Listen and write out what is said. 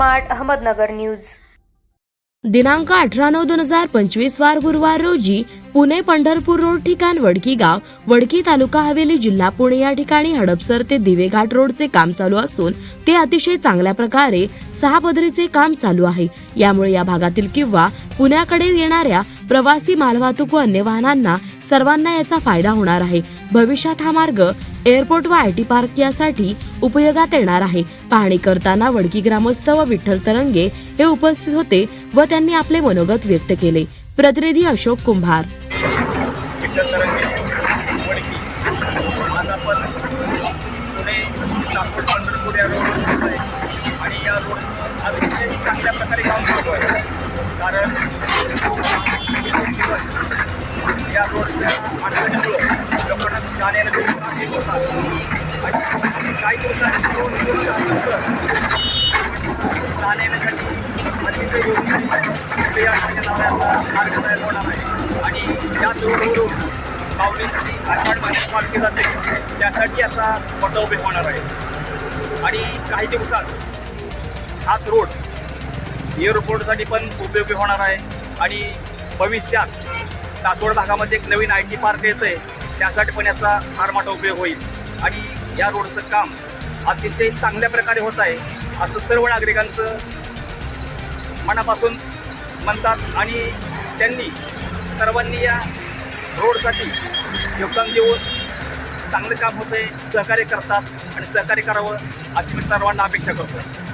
Smart Ahmednagar news. दिनांक अठरा नऊ दोन हजार पंचवीस वार गुरुवार रोजी पुणे पंढरपूर रोड ठिकाण वडकी गाव वडकी तालुका हवेली जिल्हा पुणे या ठिकाणी हडपसर ते दिवेघाट रोडचे काम चालू असून ते अतिशय चांगल्या प्रकारे सहा पदरीचे काम चालू आहे. यामुळे या भागातील किंवा पुण्याकडे येणाऱ्या प्रवासी मालवाहतूक व अन्य वाहनांना सर्वांना याचा फायदा होणार आहे. भविष्यात हा मार्ग एअरपोर्ट व आय टी पार्क यासाठी उपयोगात येणार आहे. पाहणी करताना वडकी ग्रामस्थ व विठ्ठल तरंगे हे उपस्थित होते व त्यांनी आपले मनोगत व्यक्त केले. प्रतिनिधी अशोक कुंभार. विठ्ठल तरंगे पंढरपूर काही दिवसांनी जाण्यासाठी या मार्ग तयार होणार आहे. आणि या रोडवरून माऊलींची आठवण माझी पालखी जाते त्यासाठी याचा मोठा उपयोग होणार आहे. आणि काही दिवसात हाच रोड एअरपोर्टसाठी पण उपयोगी होणार आहे. आणि भविष्यात सासवड भागामध्ये एक नवीन आय टी पार्क येतं आहे त्यासाठी पण याचा फार मोठा उपयोग होईल. आणि या रोडचं काम अतिशय चांगल्या प्रकारे होत आहे असं सर्व नागरिकांचं मनापासून म्हणतात. आणि त्यांनी सर्वांनी या रोडसाठी योगदान देऊन चांगलं काम होतंय सहकार्य करतात आणि सहकार्य करावं अशी मी सर्वांना अपेक्षा करतो